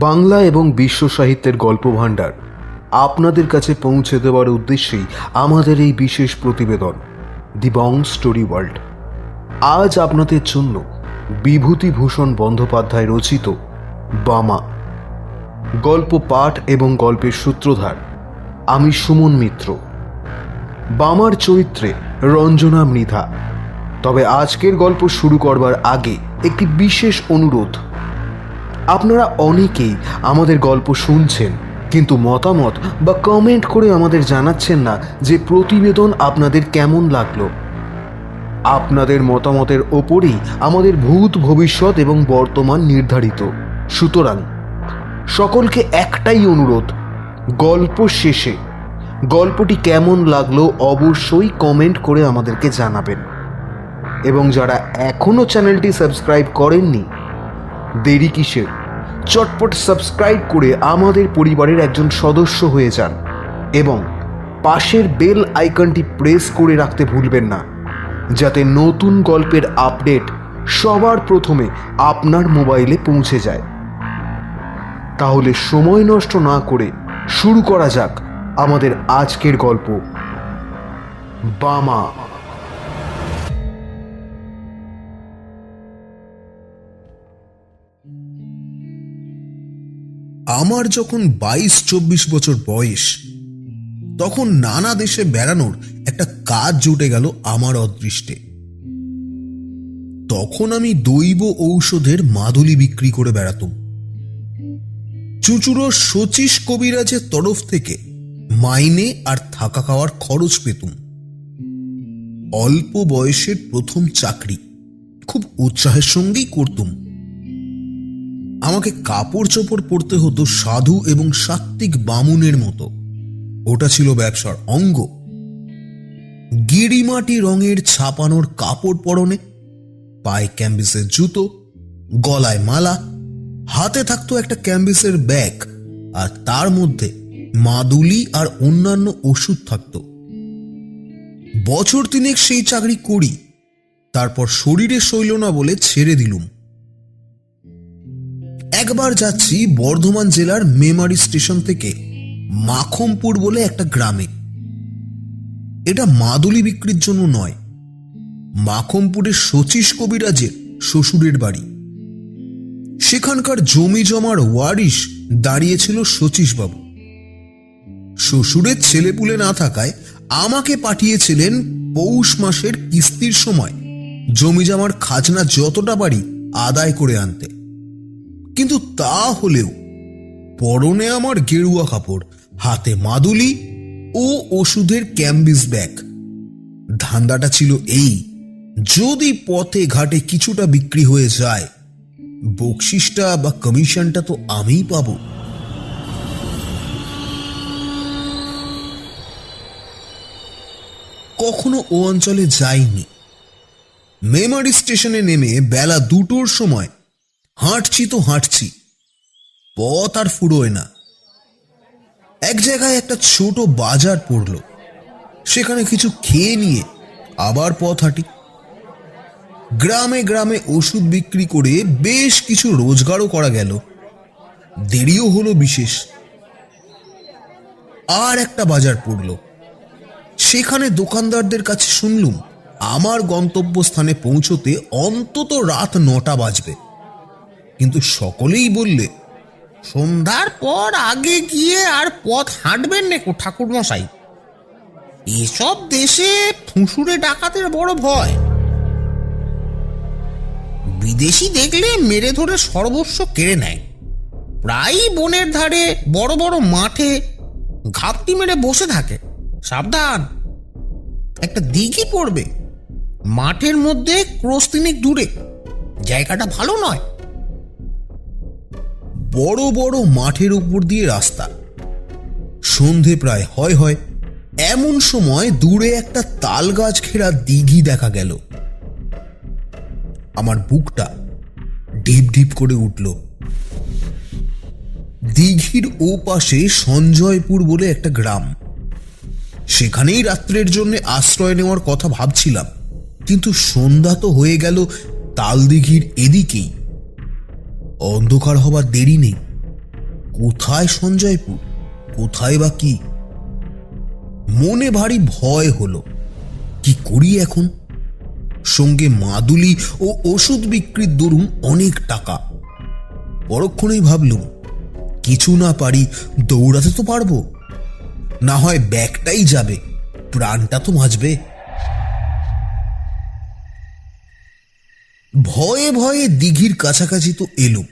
বাংলা এবং বিশ্ব সাহিত্যের গল্প ভাণ্ডার আপনাদের কাছে পৌঁছে দেওয়ার উদ্দেশ্যেই আমাদের এই বিশেষ প্রতিবেদন দি বং স্টোরি ওয়ার্ল্ড আজ আপনাদের জন্য বিভূতিভূষণ বন্দ্যোপাধ্যায় রচিত বামা। গল্প পাঠ এবং গল্পের সূত্রধার, আমি সুমন মিত্র। বামার চরিত্রে রঞ্জনা মৃধা। তবে আজকের গল্প শুরু করবার আগে একটি বিশেষ অনুরোধ আপনারা অনেকেই আমাদের গল্প শুনছেন, কিন্তু মতামত বা কমেন্ট করে আমাদের জানাচ্ছেন না যে প্রতিবেদন আপনাদের কেমন লাগল। আপনাদের মতামতের ওপরেই আমাদের ভূত ভবিষ্যৎ এবং বর্তমান নির্ধারিত। সুতরাং, সকলকে একটাই অনুরোধ, গল্প শেষে। গল্পটি কেমন লাগল অবশ্যই কমেন্ট করে আমাদেরকে জানাবেন। এবং যারা এখনও চ্যানেলটি সাবস্ক্রাইব করেননি, দেরি কিসের? চটপট সাবস্ক্রাইব করে আমাদের পরিবারের একজন সদস্য হয়ে যান এবং পাশের বেল আইকনটি প্রেস করে রাখতে ভুলবেন না, যাতে নতুন গল্পের আপডেট সবার প্রথমে আপনার মোবাইলে পৌঁছে যায়। তাহলে সময় নষ্ট না করে শুরু করা যাক আমাদের আজকের গল্প। বামা আমার যখন বাইশ, চব্বিশ বছর বয়স, তখন নানা দেশে বেড়ানোর একটা কাজ জুটে গেল আমার অদৃষ্টে। তখন আমি দৈব ঔষধের মাদুলি বিক্রি করে বেড়াতাম। চুচুড়ো শচীশ কবিরাজের তরফ থেকে মাইনে আর থাকা খাওয়ার খরচ পেতুম। অল্প বয়সের প্রথম চাকরি খুব উৎসাহের সঙ্গেই করতুম। আমাকে কাপড় চোপড় পরতে হতো সাধু এবং সাত্ত্বিক বামুনের মতো। ওটা ছিল ব্যবসার অঙ্গ। গিরিমাটি রঙের ছাপানোর কাপড় পরনে, পায়ে ক্যাম্বিসের জুতো, গলায় মালা, হাতে থাকতো একটা ক্যাম্বিসের ব্যাগ, আর তার মধ্যে মাদুলি আর অন্যান্য ওষুধ থাকতো। বছর তিনেক সেই চাকরি করি, তারপর শরীরে সইল না বলে ছেড়ে দিলুম। একবার যাচ্ছি বর্ধমান জেলার মেমারি স্টেশন থেকে, মাখমপুর বলে একটা গ্রামে। এটা মাদুলি বিক্রির জন্য নয়, মাখমপুরের শচীশ কবিরাজের শ্বশুরের বাড়ি। সেখানকার জমি জমার ওয়ারিশ দাঁড়িয়েছিল শচীশবাবু। শ্বশুরের ছেলেপুলে না থাকায় আমাকে পাঠিয়েছিলেন পৌষ মাসের কিস্তির সময়, জমি জমার খাজনা যতটা পারি আদায় করে আনতে। কিন্তু তা হলেও পরনে আমার গেরুয়া কাপড়, হাতে মাদুলি ও ওষুধের ক্যাম্বিস ব্যাগ। ধান্দাটা ছিল এই, যদি পথে ঘাটে কিছুটা বিক্রি হয়ে যায়, বকশিসটা বা কমিশনটা তো আমিই পাবো। কখনো ও অঞ্চলে যাইনি। মেমারি স্টেশনে নেমে বেলা দুটোর সময় হাঁটছি তো হাঁটছি। পথ আর ফুরোয় না। এক জায়গায় একটা ছোট বাজার পড়ল। সেখানে কিছু খেয়ে নিয়ে আবার পথ হাঁটি। গ্রামে গ্রামে ওষুধ বিক্রি করে বেশ কিছু রোজগারও করা গেল। দেরিও হলো বিশেষ। আর একটা বাজার পড়ল। সেখানে দোকানদারদের কাছে শুনলুম, আমার গন্তব্যস্থানে পৌঁছতে অন্তত রাত নটা বাজবে। কিন্তু সকলেই বললে, সন্ধ্যার পর আগে গিয়ে আর পথ হাঁটবেন নেকো ঠাকুর মশাই এসব দেশে ফুঁসুরে ডাকাতের বড় ভয়। বিদেশি দেখলে মেরে ধরে সর্বস্ব কেড়ে নেয়। প্রায়ই বনের ধারে বড় বড় মাঠে ঘাপটি মেরে বসে থাকে। সাবধান। একটা দিঘি পড়বে। মাঠের মধ্যে ক্রোশ দূরে। জায়গাটা ভালো নয়। বড় বড় মাঠের উপর দিয়ে রাস্তা। সন্ধে প্রায় হয় হয়, এমন সময় দূরে একটা তাল গাছ ঘেরা দিঘি দেখা গেল। আমার বুকটা ঢিপ ঢিপ করে উঠল। দিঘির ও পাশে সঞ্জয়পুর বলে একটা গ্রাম। সেখানেই রাত্রের জন্য আশ্রয় নেওয়ার কথা ভাবছিলাম, কিন্তু সন্ধ্যা তো হয়ে গেল তালদিঘির এদিকেই। অন্ধকার হবার দেরি নেই। কোথায় সঞ্জয়পুর? কোথায় বা কি? মনে ভারী ভয় হলো। কি করি এখন? সঙ্গে মাদুলি ও ওষুধ বিক্রির দরুন অনেক টাকা। পরক্ষণেই ভাবলুম, কিছু না পারি, দৌড়াতে তো পারব। না হয় ব্যাগটাই যাবে, প্রাণটা তো বাঁচবে। ভয়ে ভয়ে দিঘির কাছাকাছি তো এলো।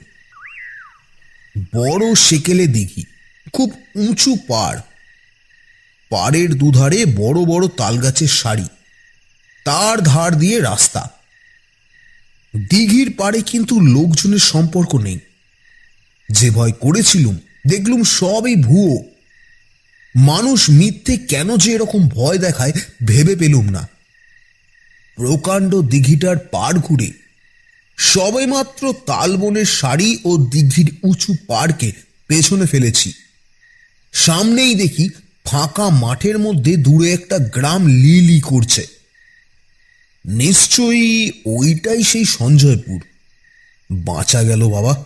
বড় সেকেলে দিঘি, খুব উঁচু পাড়। পাড়ের দুধারে বড় বড় তালগাছের সারি, তার ধার দিয়ে রাস্তা। দিঘির পাড়ে কিন্তু লোকজনের সম্পর্ক নেই। যে ভয় করেছিলুম, দেখলুম সবই ভুয়ো। মানুষ মিথ্যে কেন যে এরকম ভয় দেখায় ভেবে পেলুম না। প্রকাণ্ড দিঘিটার পাড় ঘুরে সবেমাত্র তালবনের শাড়ি ও দিঘির উঁচু পাড়কে পেছনে ফেলেছি। সামনেই দেখি ফাঁকা মাঠের মধ্যে দূরে একটা গ্রাম লিলি করছে। নিশ্চয়ই ওইটাই সেই সঞ্জয়পুর। বাঁচা গেল বাবা,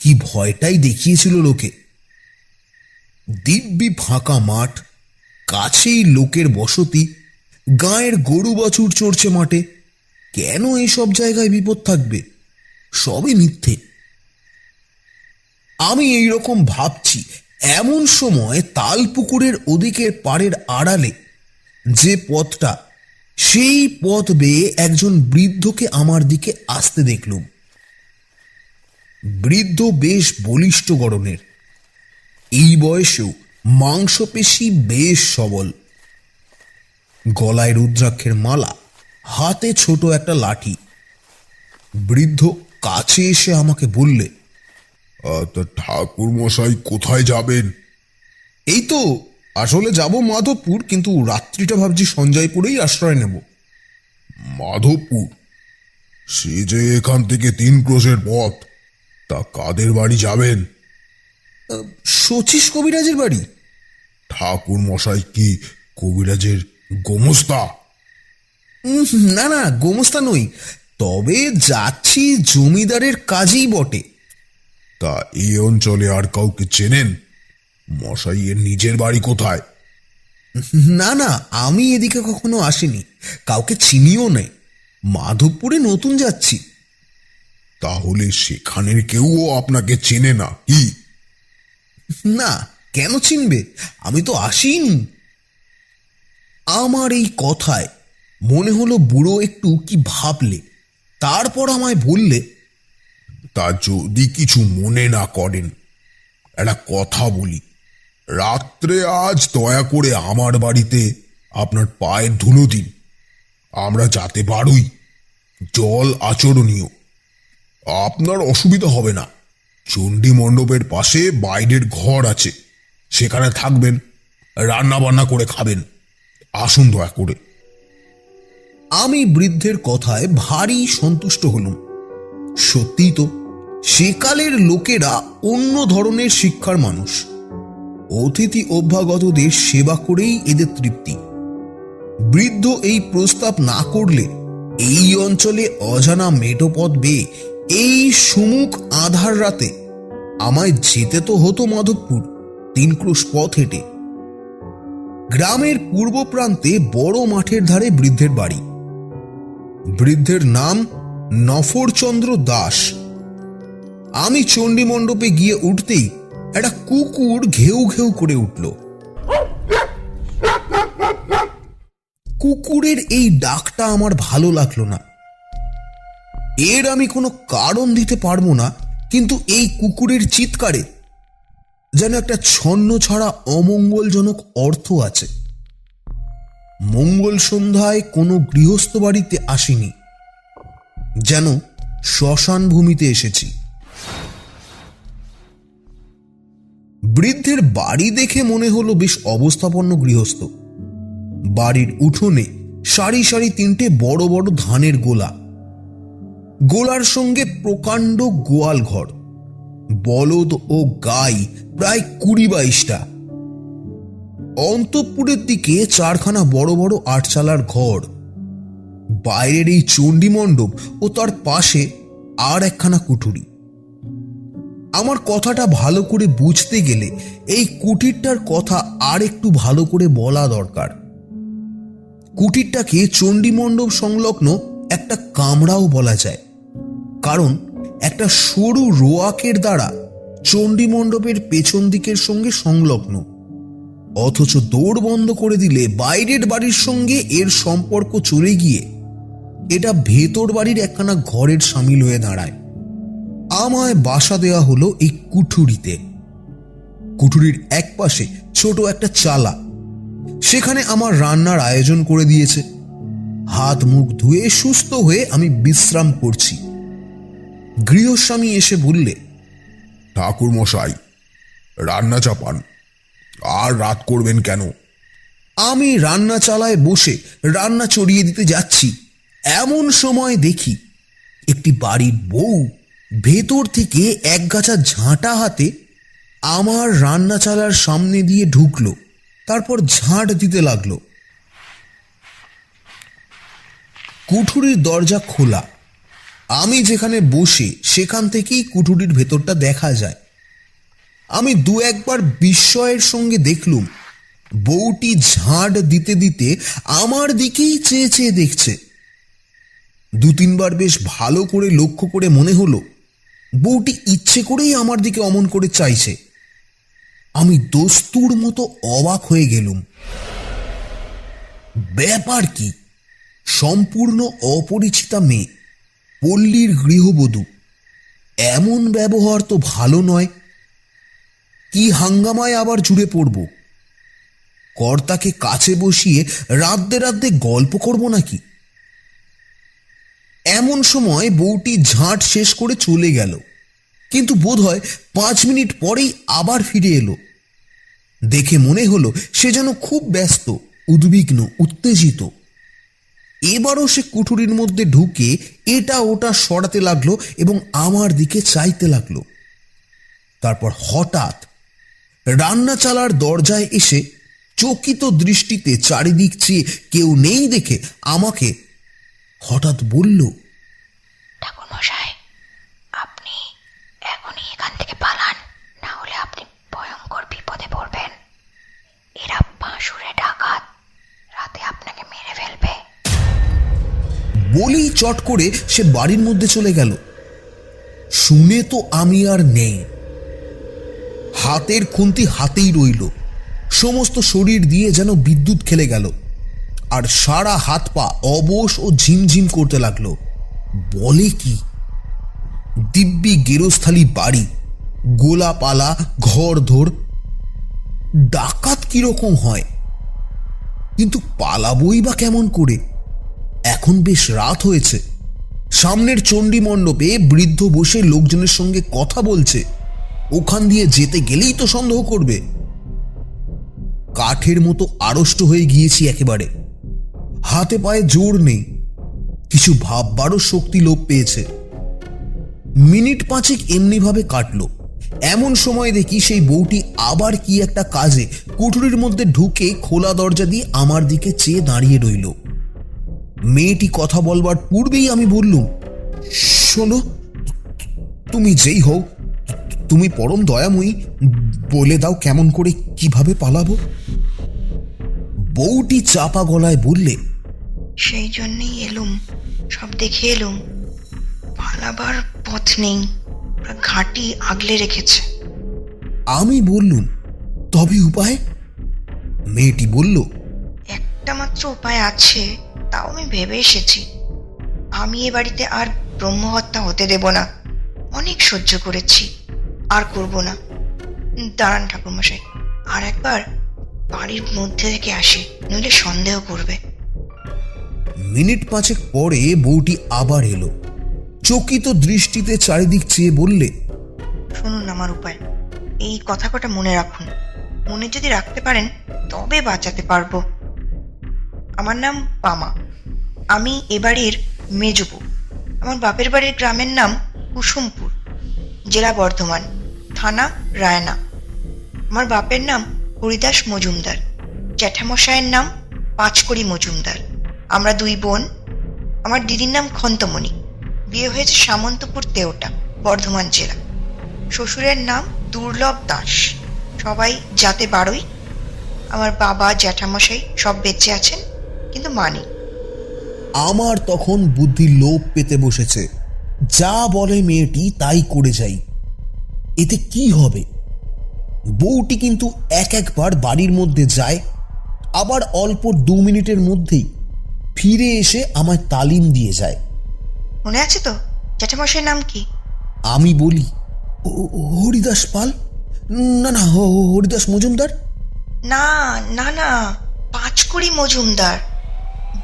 কি ভয়টাই দেখিয়েছিল লোকে। দিব্যি ফাঁকা মাঠ, কাছেই লোকের বসতি, গায়ের গরু বাছুর চড়ছে মাঠে। কেন এইসব জায়গায় বিপদ থাকবে? সবই মিথ্যে। আমি এই রকম ভাবছি, এমন সময় তালপুকুরের ওদিকের পাড়ের আড়ালে যে পথটা, সেই পথ বেয়ে একজন বৃদ্ধকে আমার দিকে আসতে দেখলুম। বৃদ্ধ বেশ বলিষ্ঠ গড়নের। এই বয়সেও মাংসপেশি বেশ সবল। গলায় রুদ্রাক্ষের মালা হাতে ছোট একটা লাঠি। বৃদ্ধ কাছে এসে আমাকে বললে তা ঠাকুর মশাই কোথায় যাবেন? এই তো, আসলে যাব মাধবপুর, কিন্তু রাত্রিটা ভাবছি সঞ্জয়পুরেই আশ্রয় নেব। মাধবপুর? সে যে এখান থেকে তিন ক্রোশের পথ, তা কাদের বাড়ি যাবেন? শচীশ কবিরাজের বাড়ি। ঠাকুর মশাই কি কবিরাজের গোমস্তা? না না গোমস্তা নই। তবে যাচ্ছি জমিদারের কাজেই বটে। তা এই অঞ্চলে আর কাউকে চেনেন? মশাইয়ের নিজের বাড়ি কোথায়? না না আমি এদিকে কখনো আসিনি। কাউকে চিনিও নেই। মাধবপুরে নতুন যাচ্ছি। তাহলে সেখানের কেউও আপনাকে চেনে না কি? না কেন চিনবে? আমি তো আসিনি। আমার এই কথায় মনে হলো বুড়ো একটু কি ভাবলে। তারপর আমায় বললে, তা যদি কিছু মনে না করেন, একটা কথা বলি। রাত্রে আজ দয়া করে আমার বাড়িতে আপনার পায়ের ধুলো দিন। আমরা যাতে পারুই, জল আচরণীয়। আপনার অসুবিধা হবে না। চণ্ডী মণ্ডপের পাশে বাইরের ঘর আছে। সেখানে থাকবেন রান্না বান্না করে খাবেন। আসুন দয়া করে। আমি বৃদ্ধের কথায় ভারী সন্তুষ্ট হলুম। সত্যিই তো, সেকালের লোকেরা অন্য ধরনের শিক্ষার মানুষ। অতিথি অভ্যাগতদের সেবা করেই এদের তৃপ্তি। বৃদ্ধ এই প্রস্তাব না করলে এই অঞ্চলে অজানা মেটোপথ বেয়ে এই সুমুখ আধার রাতে আমায় যেতে তো হতো মাধবপুর তিন ক্রোশ পথ হেঁটে। গ্রামের পূর্ব প্রান্তে বড় মাঠের ধারে বৃদ্ধের বাড়ি। বৃদ্ধের নাম নফরচন্দ্র দাস। আমি চণ্ডী মণ্ডপে গিয়ে উঠতেই একটা কুকুর ঘেউ ঘেউ করে উঠল। কুকুরের এই ডাকটা আমার ভালো লাগল না। এর আমি কোনো কারণ দিতে পারব না, কিন্তু এই কুকুরের চিৎকারে যেন একটা ছন্ন ছাড়া অমঙ্গলজনক অর্থ আছে। মঙ্গল সন্ধ্যায় কোনো গৃহস্থ বাড়িতে আসিনি। যেন শ্মশান ভূমিতে এসেছি। বৃদ্ধের বাড়ি দেখে মনে হলো বেশ অবস্থাপন্ন গৃহস্থ। বাড়ির উঠোনে সারি সারি তিনটে বড় বড় ধানের গোলা। গোলার সঙ্গে প্রকাণ্ড গোয়াল ঘর। বলদ ও গাই প্রায় কুড়ি বাইশটা। অন্তঃপুরের দিকে চারখানা বড় বড় আটচালার ঘর। বাইরের এই চণ্ডী মণ্ডপ ও তার পাশে আর একখানা কুঠুরি। আমার কথাটা ভালো করে বুঝতে গেলে এই কুটিরটার কথা আর একটু ভালো করে বলা দরকার। কুটিরটাকে চণ্ডীমণ্ডপ সংলগ্ন একটা কামরাও বলা যায়। কারণ একটা সরু রোয়াকের দ্বারা চণ্ডীমণ্ডপের পেছন দিকের সঙ্গে সংলগ্ন। অথচ দৌড় বন্ধ করে দিলে বাইরের বাড়ির সঙ্গে এর সম্পর্ক চলে গিয়ে এটা ভেতর বাড়ির একখানা ঘরের সামিল হয়ে দাঁড়ায়। আমায় বাসা দেওয়া হলো এই কুঠুরিতে। কুঠুরির এক পাশে ছোট একটা চালা। সেখানে আমার রান্নার আয়োজন করে দিয়েছে। হাত মুখ ধুয়ে সুস্থ হয়ে আমি বিশ্রাম করছি। গৃহস্বামী এসে বললে ঠাকুর মশাই রান্না চাপান। আর রাত করবেন কেন? আমি রান্না চালায় বসে রান্না চড়িয়ে দিতে যাচ্ছি। এমন সময় দেখি একটি বাড়ির বউ ভেতর থেকে এক গাছা ঝাঁটা হাতে আমার রান্না চালার সামনে দিয়ে ঢুকলো, তারপর ঝাঁট দিতে লাগল। কুঠুরির দরজা খোলা। আমি যেখানে বসে, সেখান থেকেই কুঠুরির ভেতরটা দেখা যায়। আমি দু একবার বিস্ময়ের সঙ্গে দেখলুম। বউটি ঝাঁট দিতে দিতে আমার দিকেই চেয়ে চেয়ে দেখছে। দু তিনবার বেশ ভালো করে লক্ষ্য করে মনে হলো, বউটি ইচ্ছে করেই আমার দিকে অমন করে চাইছে। আমি দস্তুর মতো অবাক হয়ে গেলুম। ব্যাপার কি? সম্পূর্ণ অপরিচিতা মেয়ে, পল্লীর গৃহবধূ। এমন ব্যবহার তো ভালো নয়। কি হাঙ্গামায় আবার জুড়ে পড়ব? কর্তাকে কাছে বসিয়ে রাদ্দে রাদ্দে গল্প করব নাকি? এমন সময় বউটি ঝাঁট শেষ করে চলে গেল। কিন্তু বোধ হয় পাঁচ মিনিট পরেই আবার ফিরে এলো। দেখে মনে হলো সে যেন খুব ব্যস্ত, উদ্বিগ্ন, উত্তেজিত। এবারও সে কুঠুরির মধ্যে ঢুকে এটা ওটা সরাতে লাগল এবং আমার দিকে চাইতে লাগল। তারপর হঠাৎ রান্না চালার দরজায় এসে চকিত দৃষ্টিতে চারিদিক চেয়ে কেউ নেই দেখে আমাকে হঠাৎ বলল ঠাকুরমশাই আপনি এখনই এখান থেকে পালান না হলে আপনি ভয়ঙ্কর বিপদে পড়বেন। এরা বাঁশুরে ডাকাত রাতে আপনাকে মেরে ফেলবে। বলেই চট করে সে বাড়ির মধ্যে চলে গেল। শুনে তো আমি আর নেই। হাতের খুন্তি হাতেই রইল। সমস্ত শরীর দিয়ে যেন বিদ্যুৎ খেলে গেল। আর সারা হাত পা অবশ ও ঝিমঝিম করতে লাগল। বলে কি? দিব্যি গেরস্থালি বাড়ি, গোলাপালা ঘর ধর ডাকাত কীরকম হয়? কিন্তু পালাবই বা কেমন করে? এখন বেশ রাত হয়েছে। সামনের চণ্ডী মণ্ডপে বৃদ্ধ বসে লোকজনের সঙ্গে কথা বলছে। ওখান দিয়ে যেতে গেলেই তো সন্দেহ করবে। কাঠের মতো আড়ষ্ট হয়ে গিয়েছি একেবারে। হাতে পায়ে জোর নেই। কিছু ভাববারও শক্তি লোপ পেয়েছে। মিনিট পাঁচেক এমনিভাবে কাটলো। এমন সময় দেখি সেই বউটি আবার কি একটা কাজে কুঠুরির মধ্যে ঢুকে খোলা দরজা দিয়ে আমার দিকে চেয়ে দাঁড়িয়ে রইল। মেয়েটি কথা বলবার পূর্বেই আমি বললুম, শোনো তুমি যেই হও তুমি পরম দয়াময়ী বলে দাও কেমন করে কীভাবে পালাবো? বউটি চাপা গলায় বললে সেই জন্যই এলুম সব দেখে এলুম। পালাবার পথ নেই ঘাঁটি আগলে রেখেছে। আমি বললুম তবে উপায়? মেয়েটি বলল একটা মাত্র উপায় আছে তাও আমি ভেবে এসেছি। আমি এ বাড়িতে আর ব্রহ্মহত্যা হতে দেব না। অনেক সহ্য করেছি। আর করব না। দাঁড়ান ঠাকুরমশাই। আর একবার বাড়ির মধ্যে থেকে আসি নইলে সন্দেহ করবে। মিনিট পাঁচেক পরে বউটি আবার এলো। চকিত দৃষ্টিতে চারিদিক চেয়ে বললে শুনুন আমার উপায়। এই কথা কটা মনে রাখুন। মনে যদি রাখতে পারেন তবে বাঁচাতে পারব। আমার নাম পামা। আমি এ বাড়ির মেজবু। আমার বাপের বাড়ির গ্রামের নাম কুসুমপুর জেলা বর্ধমান। থানা, রায়না। আমার বাপের নাম হরিদাস মজুমদার। জ্যাঠামশায়ের নাম পাঁচকড়ি মজুমদার। আমরা দুই বোন। আমার দিদির নাম খন্তমণি। বিয়ে হয়েছে সামন্তপুর তেওটা বর্ধমান জেলা। শ্বশুরের নাম দুর্লভ দাস। সবাই যাতে বারোই। আমার বাবা, জ্যাঠামশাই সব বেঁচে আছেন, কিন্তু মানি আমার তখন বুদ্ধি লোপ পেতে বসেছে। যা বলে মেয়েটি, তাই করে যাই। এতে কি হবে? বউটি কিন্তু এক একবার বাড়ির মধ্যে যায় আবার অল্প দু মিনিটের মধ্যেই ফিরে এসে আমায় তালিম দিয়ে যায়। মনে আছে তো? জ্যাঠামশাইয়ের নাম কি? আমি বলি "ও- ও- হরিদাস পাল? না না হরিদাস মজুমদার? না না না পাঁচকুড়ি মজুমদার।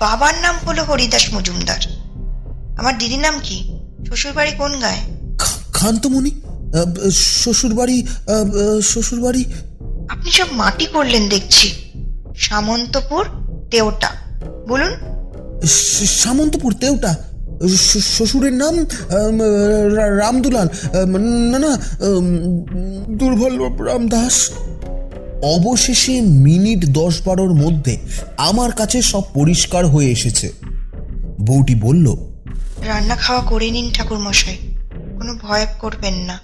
বাবার নাম হলো হরিদাস মজুমদার। আমার দিদির নাম কি? শ্বশুরবাড়ি কোন গায়ে? খান্তমণি শ্বশুরবাড়ি শ্বশুরবাড়ি। আপনি সব মাটি করলেন দেখছি। সামন্তপুর তেওটা। বলুন। সামন্তপুর তেওটা। শ্বশুরের নাম রামদুলাল। না না দুর্বল রামদাস। অবশেষে মিনিট দশ বারোর মধ্যে আমার কাছে সব পরিষ্কার হয়ে এসেছে। বউটি বলল রান্না খাওয়া করে নিন ঠাকুর মশাই কোনো ভয় করবেন না।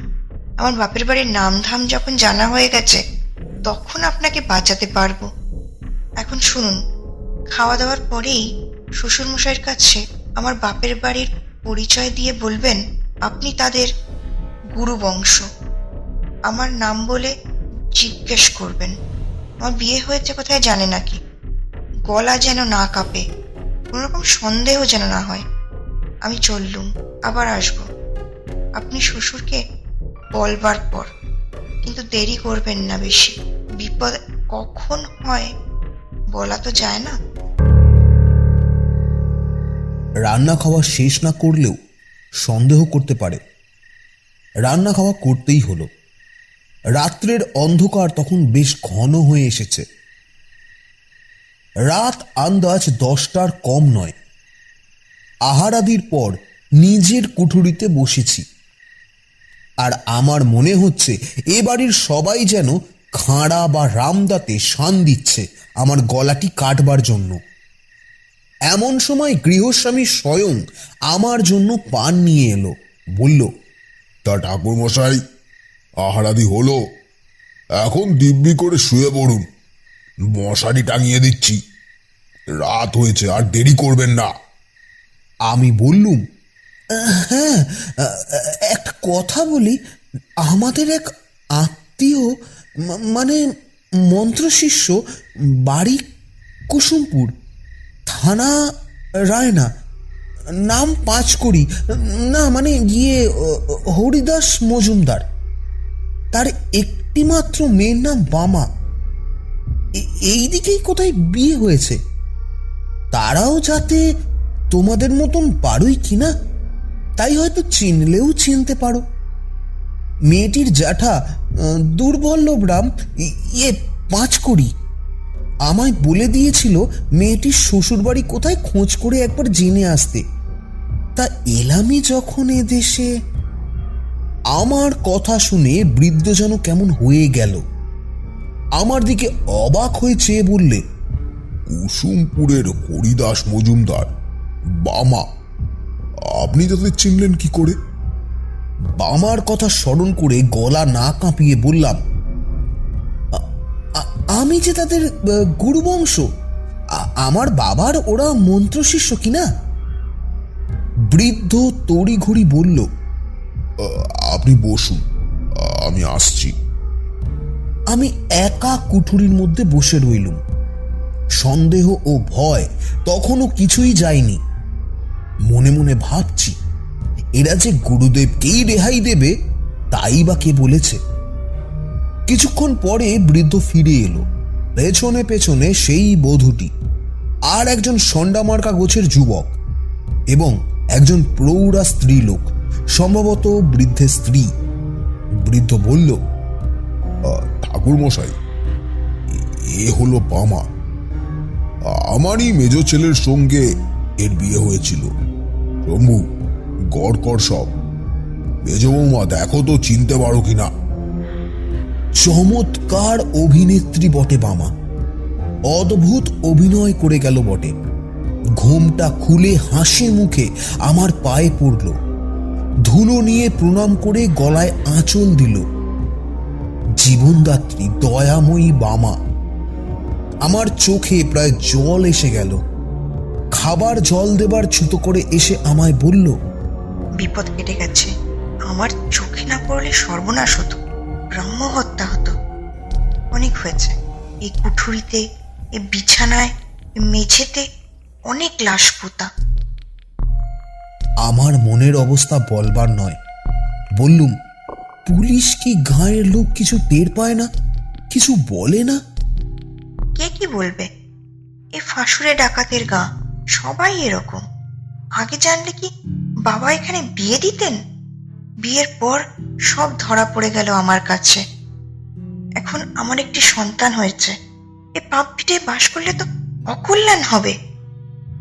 আমার বাপের বাড়ির নাম ধাম যখন জানা হয়ে গেছে, তখন আপনাকে বাঁচাতে পারব। এখন শুনুন, খাওয়া দাওয়ার পরেই শ্বশুরমশাইয়ের কাছে আমার বাপের বাড়ির পরিচয় দিয়ে বলবেন, আপনি তাদের গুরু বংশ। আমার নাম বলে জিজ্ঞেস করবেন। আমার বিয়ে হয়েছে কোথায় জানে নাকি গলা যেন না কাঁপে, কোনোরকম সন্দেহ যেন না হয়। আমি চললুম, আবার আসব। আপনি শ্বশুরকে বলবার পর। কিন্তু দেরি করবেন না বেশি। বিপদ কখন হয় বলা তো যায় না। রান্না খাওয়া শেষ না করলেও সন্দেহ করতে পারে। রান্না খাওয়া করতেই হলো। রাত্রের অন্ধকার তখন বেশ ঘন হয়ে এসেছে। রাত আন্দাজ দশটার কম নয়। আহারাদির পর নিজের কুঠুরিতে বসেছি। আর আমার মনে হচ্ছে এ বাড়ির সবাই যেন খাঁড়া বা রামদাতে শান দিচ্ছে আমার গলাটি কাটবার জন্য। এমন সময় গৃহস্বামী স্বয়ং আমার জন্য পান নিয়ে এলো। বলল তা ঠাকুর মশাই আহারাদি হলো। এখন দিব্যি করে শুয়ে পড়ুন। মশারি টাঙিয়ে দিচ্ছি। রাত হয়েছে আর দেরি করবেন না। আমি বললুম "আহ, হ্যাঁ একটা কথা বলি, আমাদের এক আত্মীয় মানে মন্ত্রশিষ্য বাড়ি কুসুমপুর, থানা রায়না, নাম পাঁচ করি না মানে গিয়ে হরিদাস মজুমদার। তার একটিমাত্র মেয়ের নাম বামা। এই দিকেই কোথায় বিয়ে হয়েছে? তারাও যাতে তোমাদের মতন পারোই কিনা? তাই হয়তো চিনলেও চিনতে পারো। মেয়েটির জ্যাঠা দুর্বল্লভ রাম ইয়ে পাঁচ করি আমায় বলে দিয়েছিল মেয়েটির শ্বশুরবাড়ি কোথায় খোঁজ করে একবার জেনে আসতে। তা এলামি যখন এদেশে আমার কথা শুনে বৃদ্ধ যেন কেমন হয়ে গেল। আমার দিকে অবাক হয়ে চেয়ে বললে, কুসুমপুরের হরিদাস মজুমদার, বামা আপনি তাদের চিনলেন কি করে? বামার কথা স্মরণ করে গলা না কাঁপিয়ে বললাম, "আ- আ- আমি যে তাদের গুরুবংশ আমার বাবার ওরা মন্ত্রশিষ্য কিনা? বৃদ্ধ তড়িঘড়ি বলল আপনি বসুন আমি আসছি। আমি একা কুঠুরির মধ্যে বসে রইলুম। সন্দেহ ও ভয় তখনও কিছুই যায়নি। মনে মনে ভাবছি, এরা যে গুরুদেবকেই রেহাই দেবে, তাই বা কে বলেছে? কিছুক্ষণ পরে বৃদ্ধ ফিরে এলো। পেছনে পেছনে সেই বধূটি আর একজন সন্ডামার্কা গোছের যুবক এবং একজন প্রৌঢ়া স্ত্রীলোক, সম্ভবত বৃদ্ধের স্ত্রী। বৃদ্ধ বলল ঠাকুর মশাই এ হলো বামা। আমারই মেজ ছেলের সঙ্গে এর বিয়ে হয়েছিল। শম্ভু গড় কর সব। মেজ বৌমা, দেখো তো চিনতে পারো কিনা। চমৎকার অভিনেত্রী বটে বামা। অদ্ভুত অভিনয় করে গেল বটে। ঘুমটা খুলে হাসি মুখে আমার পায়ে পড়ল। ধুলো নিয়ে প্রণাম করে গলায় আঁচল দিল। জীবনদাত্রী, দয়াময়ী বামা। আমার চোখে প্রায় জল এসে গেল। খাবার জল দেবার ছুতো করে এসে আমায় বলল বিপদ কেটে গেছে। আমার চোখে না পড়লে সর্বনাশ হতো। ব্রহ্ম হত্যা হতো। অনেক হয়েছে। এই কুঠুরিতে এ বিছানায় মেঝেতে অনেক লাশ পোতা আমার মনের অবস্থা বলবার নয়। বললুম পুলিশ কি গাঁয়ের লোক কিছু টের পায় না? কিছু বলে না? কে কি বলবে? এ ফাঁসুরে ডাকাতের গা। সবাই এরকম। আগে জানলে কি বাবা এখানে বিয়ে দিতেন? বিয়ের পর সব ধরা পড়ে গেল আমার কাছে। এখন আমার একটি সন্তান হয়েছে। এ পাপ পিঠে বাস করলে তো অকল্যাণ হবে।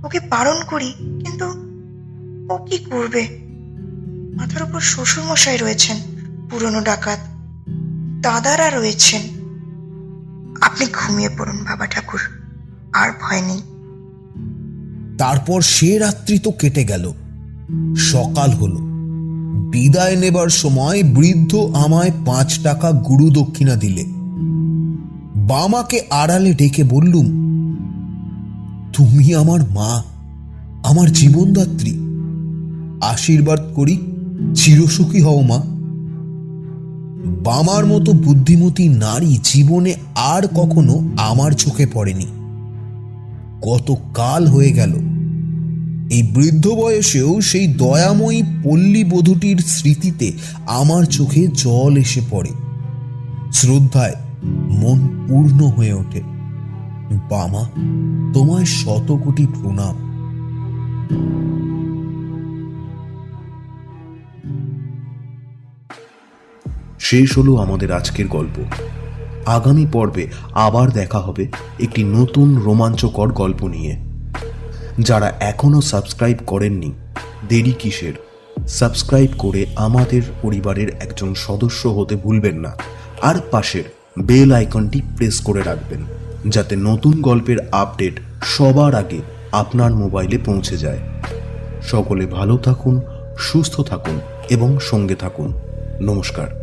ওকে বারণ করি, কিন্তু ও কি করবে? মাথার উপর শ্বশুর মশাই রয়েছেন, পুরনো ডাকাত। দাদারা রয়েছেন। আপনি ঘুমিয়ে পড়ুন বাবা ঠাকুর, আর ভয় নেই। তারপর সে রাত্রি তো কেটে গেল। সকাল হলো। বিদায় নেবার সময় বৃদ্ধ আমায় পাঁচ টাকা গুরু দক্ষিণা দিলে। বামাকে আড়ালে ডেকে বললুম, তুমি আমার মা, আমার জীবনদাত্রী। আশীর্বাদ করি, চিরসুখী হও মা। বামার মতো বুদ্ধিমতী নারী জীবনে আর কখনো আমার চোখে পড়েনি। কত কাল হয়ে গেল এই বৃদ্ধ বয়সেও সেই দয়াময়ী পল্লী বধূটির স্মৃতিতে আমার চোখে জল এসে পড়ে। শ্রদ্ধায় মন পূর্ণ হয়ে ওঠে। বামা তোমায় শত কোটি প্রণাম। শেষ হলো আমাদের আজকের গল্প। আগামী পর্বে আবার দেখা হবে একটি নতুন রোমাঞ্চকর গল্প নিয়ে। যারা এখনও সাবস্ক্রাইব করেননি, দেরি কিসের? সাবস্ক্রাইব করে আমাদের পরিবারের একজন সদস্য হতে ভুলবেন না। আর পাশের বেল আইকনটি প্রেস করে রাখবেন, যাতে নতুন গল্পের আপডেট সবার আগে আপনার মোবাইলে পৌঁছে যায়। সকলে ভালো থাকুন, সুস্থ থাকুন এবং সঙ্গে থাকুন। নমস্কার।